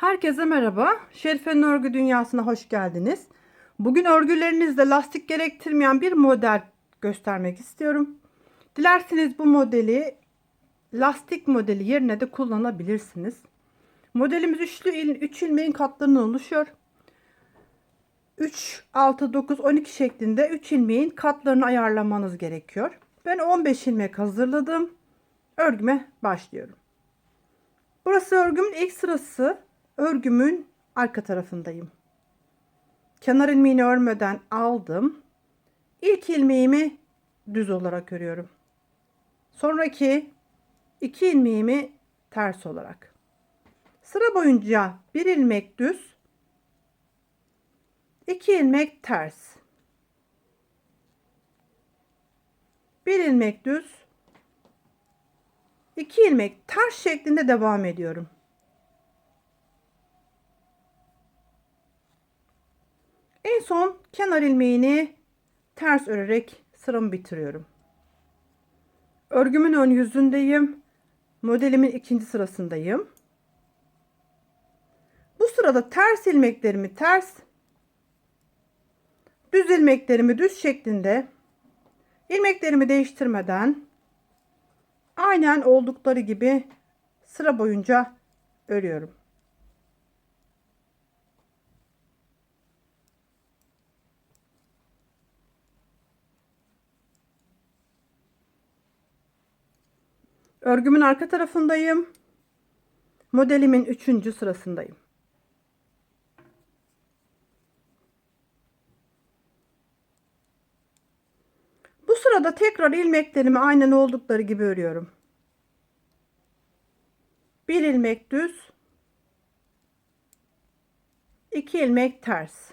Herkese merhaba. Şerife'nin örgü dünyasına hoş geldiniz. Bugün örgülerinizde lastik gerektirmeyen bir model göstermek istiyorum. Dilerseniz bu modeli lastik modeli yerine de kullanabilirsiniz. Modelimiz üçlü il, 3 ilmeğin katlarından oluşuyor. 3, 6, 9, 12 şeklinde 3 ilmeğin katlarını ayarlamanız gerekiyor. Ben 15 ilmek hazırladım. Örgüme başlıyorum. Burası örgümün ilk sırası. Örgümün arka tarafındayım. Kenar ilmeğini örmeden aldım. İlk ilmeğimi düz olarak örüyorum. Sonraki iki ilmeğimi ters olarak. Sıra boyunca bir ilmek düz, iki ilmek ters. Bir ilmek düz, iki ilmek ters şeklinde devam ediyorum. En son kenar ilmeğini ters örerek sıramı bitiriyorum. Örgümün ön yüzündeyim. Modelimin ikinci sırasındayım. Bu sırada ters ilmeklerimi ters, düz ilmeklerimi düz şeklinde ilmeklerimi değiştirmeden aynen oldukları gibi sıra boyunca örüyorum. Örgümün arka tarafındayım. Modelimin üçüncü sırasındayım. Bu sırada tekrar ilmeklerimi aynen oldukları gibi örüyorum. Bir ilmek düz, iki ilmek ters.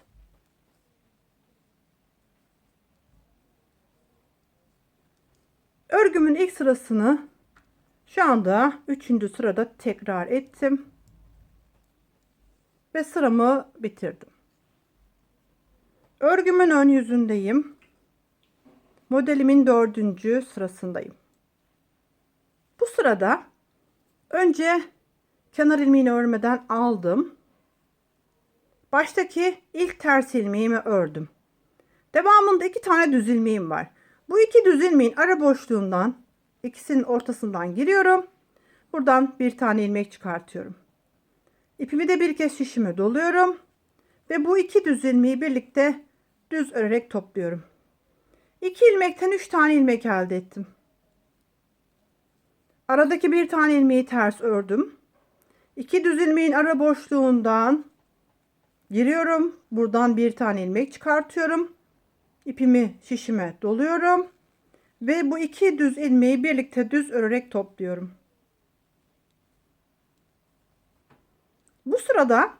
Örgümün ilk sırasını şu anda üçüncü sırada tekrar ettim. Ve sıramı bitirdim. Örgümün ön yüzündeyim. Modelimin dördüncü sırasındayım. Bu sırada önce kenar ilmeğini örmeden aldım. Baştaki ilk ters ilmeğimi ördüm. Devamında iki tane düz ilmeğim var. Bu iki düz ilmeğin ara boşluğundan ikisinin ortasından giriyorum. Buradan bir tane ilmek çıkartıyorum. İpimi de bir kez şişime doluyorum. Ve bu iki düz ilmeği birlikte düz örerek topluyorum. 2 ilmekten 3 tane ilmek elde ettim. Aradaki bir tane ilmeği ters ördüm. 2 düz ilmeğin ara boşluğundan giriyorum. Buradan bir tane ilmek çıkartıyorum. İpimi şişime doluyorum. Ve bu iki düz ilmeği birlikte düz örerek topluyorum. Bu sırada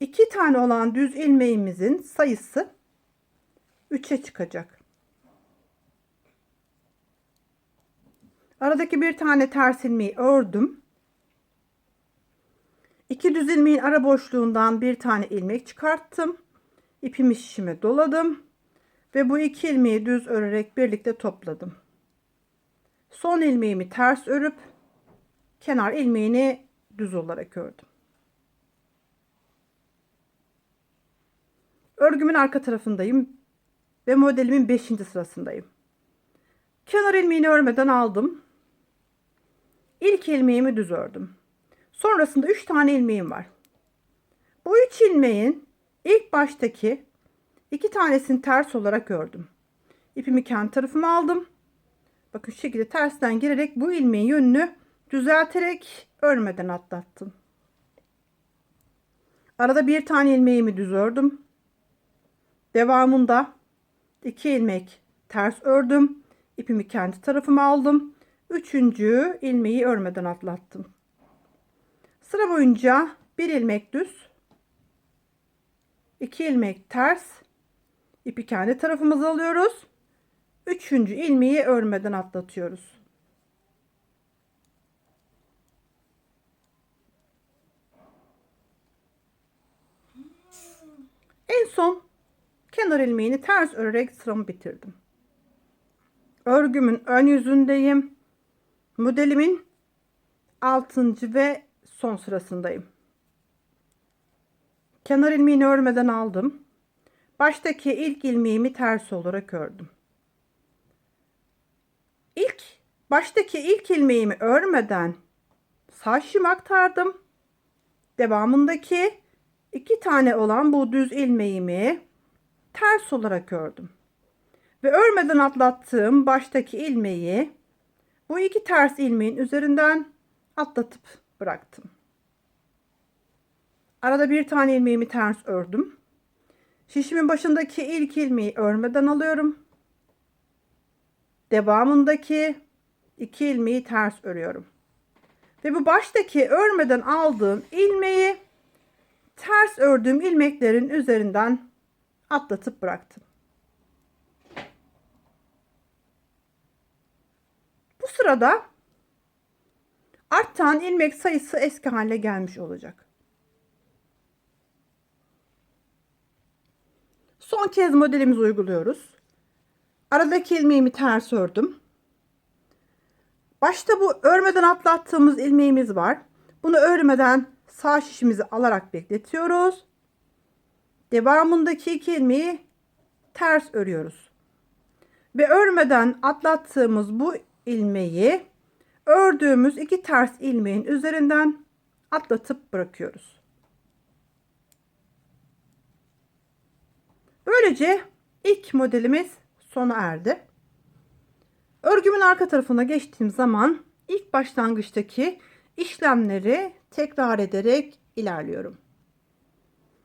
iki tane olan düz ilmeğimizin sayısı 3'e çıkacak. Aradaki bir tane ters ilmeği ördüm. İki düz ilmeğin ara boşluğundan bir tane ilmek çıkarttım. İpimi şişime doladım. Ve bu iki ilmeği düz örerek birlikte topladım. Son ilmeğimi ters örüp kenar ilmeğini düz olarak ördüm. Örgümün arka tarafındayım ve modelimin 5. sırasındayım. Kenar ilmeğini örmeden aldım. İlk ilmeğimi düz ördüm. Sonrasında 3 tane ilmeğim var. Bu 3 ilmeğin ilk baştaki iki tanesini ters olarak ördüm. İpimi kendi tarafıma aldım. Bakın şekilde tersten girerek bu ilmeğin yönünü düzelterek örmeden atlattım. Arada bir tane ilmeğimi düz ördüm. Devamında iki ilmek ters ördüm. İpimi kendi tarafıma aldım. Üçüncü ilmeği örmeden atlattım. Sıra boyunca bir ilmek düz, iki ilmek ters, ipi kendi tarafımıza alıyoruz. Üçüncü ilmeği örmeden atlatıyoruz. En son kenar ilmeğini ters örerek sıramı bitirdim. Örgümün ön yüzündeyim. Modelimin 6. ve son sırasındayım. Kenar ilmeğini örmeden aldım. Baştaki ilk ilmeğimi ters olarak ördüm. İlk baştaki ilk ilmeğimi örmeden sağ şişimi aktardım. Devamındaki iki tane olan bu düz ilmeğimi ters olarak ördüm. Ve örmeden atlattığım baştaki ilmeği bu iki ters ilmeğin üzerinden atlatıp bıraktım. Arada bir tane ilmeğimi ters ördüm. Şişimin başındaki ilk ilmeği örmeden alıyorum. Devamındaki iki ilmeği ters örüyorum. Ve bu baştaki örmeden aldığım ilmeği ters ördüğüm ilmeklerin üzerinden atlatıp bıraktım. Bu sırada artan ilmek sayısı eski haline gelmiş olacak. Son kez modelimizi uyguluyoruz. Aradaki ilmeğimi ters ördüm. Başta bu örmeden atlattığımız ilmeğimiz var. Bunu örmeden sağ şişimizi alarak bekletiyoruz. Devamındaki iki ilmeği ters örüyoruz. Ve örmeden atlattığımız bu ilmeği ördüğümüz iki ters ilmeğin üzerinden atlatıp bırakıyoruz. Böylece ilk modelimiz sona erdi. Örgümün arka tarafına geçtiğim zaman ilk başlangıçtaki işlemleri tekrar ederek ilerliyorum.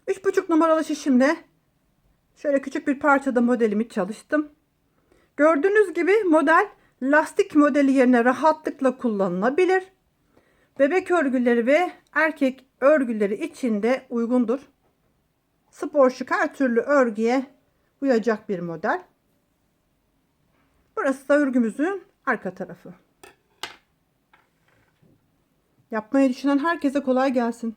3,5 numaralı şişimle şöyle küçük bir parçada modelimi çalıştım. Gördüğünüz gibi model lastik modeli yerine rahatlıkla kullanılabilir. Bebek örgüleri ve erkek örgüleri için de uygundur. Spor şık her türlü örgüye uyacak bir model. Burası da örgümüzün arka tarafı. Yapmayı düşünen herkese kolay gelsin.